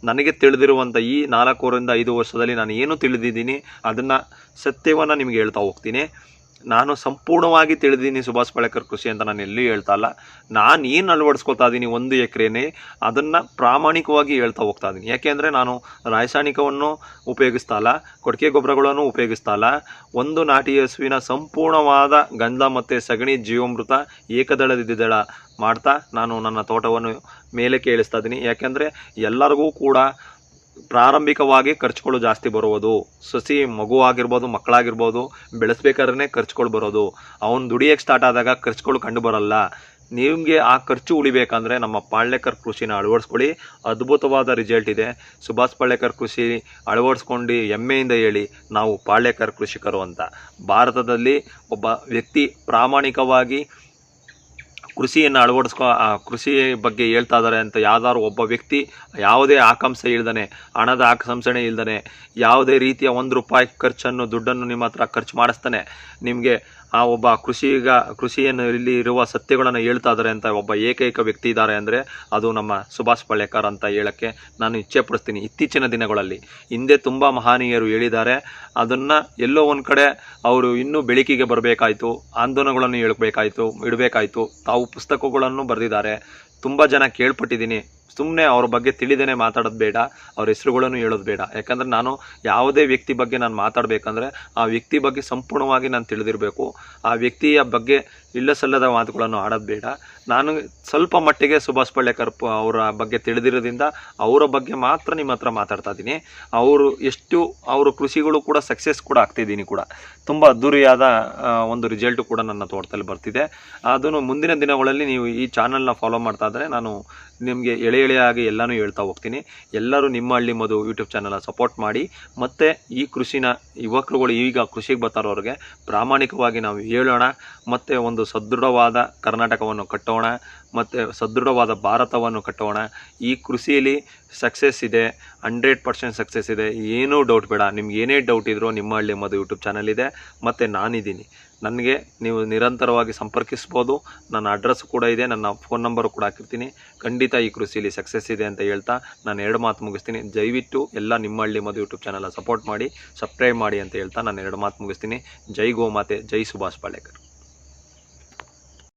ನನಗೆ ತಿಳಿದಿರುವಂಥ ಈ ನಾಲ್ಕೂರಿಂದ ಐದು ವರ್ಷದಲ್ಲಿ ನಾನು ಏನು ತಿಳಿದಿದ್ದೀನಿ, ಅದನ್ನು ಸತ್ಯವನ್ನು ನಿಮಗೆ ಹೇಳ್ತಾ ಹೋಗ್ತೀನಿ. ನಾನು ಸಂಪೂರ್ಣವಾಗಿ ತಿಳಿದೀನಿ ಸುಭಾಷ್ ಪಳೇಕರ್ ಕೃಷಿ ಅಂತ ನಾನು ಎಲ್ಲಿ ಹೇಳ್ತಾ ಇಲ್ಲ. ನಾನು ಏನು ಅಳವಡಿಸ್ಕೊತಾ ಇದ್ದೀನಿ ಒಂದು ಎಕರೆನೇ ಅದನ್ನು ಪ್ರಾಮಾಣಿಕವಾಗಿ ಹೇಳ್ತಾ ಹೋಗ್ತಾ ಇದ್ದೀನಿ ಯಾಕೆಂದರೆ ನಾನು ರಾಸಾಯನಿಕವನ್ನು ಉಪಯೋಗಿಸ್ತಾ ಇಲ್ಲ, ಕೊಟ್ಟಿಗೆ ಗೊಬ್ಬರಗಳನ್ನು ಉಪಯೋಗಿಸ್ತಾ ಇಲ್ಲ. ಒಂದು ನಾಟಿ ಹಸುವಿನ ಸಂಪೂರ್ಣವಾದ ಗಂಧ ಮತ್ತು ಸಗಣಿ ಜೀವಾಮೃತ ಏಕದಳ ದ್ವಿದಳ ಮಾಡ್ತಾ ನಾನು ನನ್ನ ತೋಟವನ್ನು ಮೇಲೆ ಕೇಳಿಸ್ತಾ ಇದ್ದೀನಿ ಯಾಕೆಂದರೆ ಎಲ್ಲರಿಗೂ ಕೂಡ ಪ್ರಾರಂಭಿಕವಾಗಿ ಖರ್ಚುಗಳು ಜಾಸ್ತಿ ಬರುವುದು. ಸಸಿ ಮಗು ಆಗಿರ್ಬೋದು, ಮಕ್ಕಳಾಗಿರ್ಬೋದು ಬೆಳೆಸ್ಬೇಕಾದ್ರೆ ಖರ್ಚುಗಳು ಬರೋದು. ಅವನು ದುಡಿಯೋಕ್ಕೆ ಸ್ಟಾರ್ಟ್ ಆದಾಗ ಖರ್ಚುಗಳು ಕಂಡು ಬರಲ್ಲ. ನಿಮಗೆ ಆ ಖರ್ಚು ಉಳಿಬೇಕಂದ್ರೆ ನಮ್ಮ ಪಾಳ್ಯಕರ್ ಕೃಷಿನ ಅಳವಡಿಸ್ಕೊಳ್ಳಿ. ಅದ್ಭುತವಾದ ರಿಸಲ್ಟ್ ಇದೆ. ಸುಭಾಷ್ ಪಾಳ್ಯಕರ್ ಕೃಷಿ ಅಳವಡಿಸ್ಕೊಂಡು ಹೆಮ್ಮೆಯಿಂದ ಹೇಳಿ, ನಾವು ಪಾಳ್ಯಕರ್ ಕೃಷಿಕರು ಅಂತ. ಭಾರತದಲ್ಲಿ ಒಬ್ಬ ವ್ಯಕ್ತಿ ಪ್ರಾಮಾಣಿಕವಾಗಿ ಕೃಷಿಯನ್ನು ಅಳವಡಿಸ್ಕೊ ಕೃಷಿ ಬಗ್ಗೆ ಹೇಳ್ತಾ ಇದ್ದಾರೆ ಅಂತ ಯಾವ್ದಾದ್ರು ಒಬ್ಬ ವ್ಯಕ್ತಿ ಯಾವುದೇ ಆಕಾಂಕ್ಷೆ ಇಲ್ದನೆ, ಹಣದ ಆಕಾಂಕ್ಷಣೆ ಇಲ್ದನೆ, ಯಾವುದೇ ರೀತಿಯ ಒಂದು ರೂಪಾಯಿ ಖರ್ಚನ್ನು, ದುಡ್ಡನ್ನು ನಿಮ್ಮ ಹತ್ರ ಖರ್ಚು ಮಾಡಿಸ್ತಾನೆ, ನಿಮಗೆ ಆ ಒಬ್ಬ ಕೃಷಿಗ, ಕೃಷಿಯನ್ನು ಇಲ್ಲಿ ಇರುವ ಸತ್ಯಗಳನ್ನು ಹೇಳ್ತಾ ಇದ್ದಾರೆ ಅಂತ ಒಬ್ಬ ಏಕೈಕ ವ್ಯಕ್ತಿ ಇದ್ದಾರೆ ಅಂದರೆ ಅದು ನಮ್ಮ ಸುಭಾಷ್ ಪಳ್ಳೆಕರ್ ಅಂತ ಹೇಳೋಕ್ಕೆ ನಾನು ಇಚ್ಛೆ ಪಡಿಸ್ತೀನಿ. ಇತ್ತೀಚಿನ ದಿನಗಳಲ್ಲಿ ಹಿಂದೆ ತುಂಬ ಮಹನೀಯರು ಹೇಳಿದ್ದಾರೆ, ಅದನ್ನು ಎಲ್ಲೋ ಒಂದು ಕಡೆ ಅವರು ಇನ್ನೂ ಬೆಳಕಿಗೆ ಬರಬೇಕಾಯಿತು, ಆಂದೋಲನಗಳನ್ನು ಹೇಳ್ಬೇಕಾಯಿತು, ಇಡಬೇಕಾಯಿತು. ತಾವು ಪುಸ್ತಕಗಳನ್ನು ಬರೆದಿದ್ದಾರೆ. ತುಂಬ ಜನ ಕೇಳ್ಪಟ್ಟಿದ್ದೀನಿ. ಸುಮ್ಮನೆ ಅವ್ರ ಬಗ್ಗೆ ತಿಳಿದೇನೆ ಮಾತಾಡೋದು ಬೇಡ, ಅವ್ರ ಹೆಸರುಗಳನ್ನು ಹೇಳೋದು ಬೇಡ. ಯಾಕಂದರೆ ನಾನು ಯಾವುದೇ ವ್ಯಕ್ತಿ ಬಗ್ಗೆ ನಾನು ಮಾತಾಡಬೇಕಂದ್ರೆ ಆ ವ್ಯಕ್ತಿ ಬಗ್ಗೆ ಸಂಪೂರ್ಣವಾಗಿ ನಾನು ತಿಳಿದಿರಬೇಕು. ಆ ವ್ಯಕ್ತಿಯ ಬಗ್ಗೆ ಇಲ್ಲ ಸಲ್ಲದ ಮಾತುಗಳನ್ನು ಆಡೋದು ಬೇಡ ನಾನು ಸ್ವಲ್ಪ ಮಟ್ಟಿಗೆ ಸುಭಾಷ್ ಪಳ್ಳೆಕರ್ ಅವರ ಬಗ್ಗೆ ತಿಳಿದಿರೋದ್ರಿಂದ ಅವರ ಬಗ್ಗೆ ಮಾತ್ರ ನಿಮ್ಮ ಹತ್ರ ಮಾತಾಡ್ತಾ ಇದ್ದೀನಿ. ಅವರು ಎಷ್ಟು, ಅವರು ಕೃಷಿಗಳು ಕೂಡ ಸಕ್ಸಸ್ ಕೂಡ ಆಗ್ತಿದ್ದೀನಿ ಕೂಡ. ತುಂಬ ಅದ್ದೂರಿಯಾದ ಒಂದು ರಿಸಲ್ಟು ಕೂಡ ನನ್ನ ತೋಟದಲ್ಲಿ ಬರ್ತಿದೆ. ಅದನ್ನು ಮುಂದಿನ ದಿನಗಳಲ್ಲಿ ನೀವು ಈ ಚಾನಲ್ನ ಫಾಲೋ ಮಾಡ್ತಾ ಇದ್ದರೆ ನಾನು ನಿಮಗೆ ಎಳೆ ಎಳೆಯಾಗಿ ಎಲ್ಲನೂ ಹೇಳ್ತಾ ಹೋಗ್ತೀನಿ. ಎಲ್ಲರೂ ನಿಮ್ಮ ಹಳ್ಳಿ ಮದು ಯೂಟ್ಯೂಬ್ ಚಾನಲ್ನ ಸಪೋರ್ಟ್ ಮಾಡಿ. ಮತ್ತು ಈ ಕೃಷಿನ, ಯುವಕರುಗಳು ಈಗ ಕೃಷಿಗೆ ಬರ್ತಾರೋರಿಗೆ ಪ್ರಾಮಾಣಿಕವಾಗಿ ನಾವು ಹೇಳೋಣ. ಮತ್ತು ಒಂದು ಸದೃಢವಾದ ಕರ್ನಾಟಕವನ್ನು ಕಟ್ಟೋಣ ಮತ್ತು ಸದೃಢವಾದ ಭಾರತವನ್ನು ಕಟ್ಟೋಣ. ಈ ಕೃಷಿಯಲ್ಲಿ ಸಕ್ಸಸ್ ಇದೆ ಹಂಡ್ರೆಡ್ ಪರ್ಸೆಂಟ್ ಸಕ್ಸಸ್ ಇದೆ. ಏನೂ ಡೌಟ್ ಬೇಡ. ನಿಮ್ಗೆ ಏನೇ ಡೌಟ್ ಇದ್ರೂ ನಿಮ್ಮ ಹಳ್ಳಿ ಮದು ಯೂಟ್ಯೂಬ್ ಚಾನಲ್ ಇದೆ. ಮತ್ತು ನಾನಿದ್ದೀನಿ. ನನಗೆ ನೀವು ನಿರಂತರವಾಗಿ ಸಂಪರ್ಕಿಸ್ಬೋದು. ನನ್ನ ಅಡ್ರೆಸ್ ಕೂಡ ಇದೆ. ನನ್ನ ಫೋನ್ ನಂಬರು ಕೂಡ ಹಾಕಿರ್ತೀನಿ. ಖಂಡಿತ ಈ ಕೃಷಿಯಲ್ಲಿ ಸಕ್ಸಸ್ ಇದೆ ಅಂತ ಹೇಳ್ತಾ ನಾನು ಎರಡು ಮಾತು ಮುಗಿಸ್ತೀನಿ. ದಯವಿಟ್ಟು ಎಲ್ಲ ನಿಮ್ಮ ಹಳ್ಳಿ ಮದು ಯೂಟ್ಯೂಬ್ ಚಾನಲ್ ಸಪೋರ್ಟ್ ಮಾಡಿ ಸಬ್ಸ್ಕ್ರೈಬ್ ಮಾಡಿ ಅಂತ ಹೇಳ್ತಾ ನಾನು ಎರಡು ಮಾತು ಮುಗಿಸ್ತೀನಿ. ಜೈ ಗೋಮಾತೆ, ಜೈ ಸುಭಾಷ್ ಪಾಳೇಕರ್.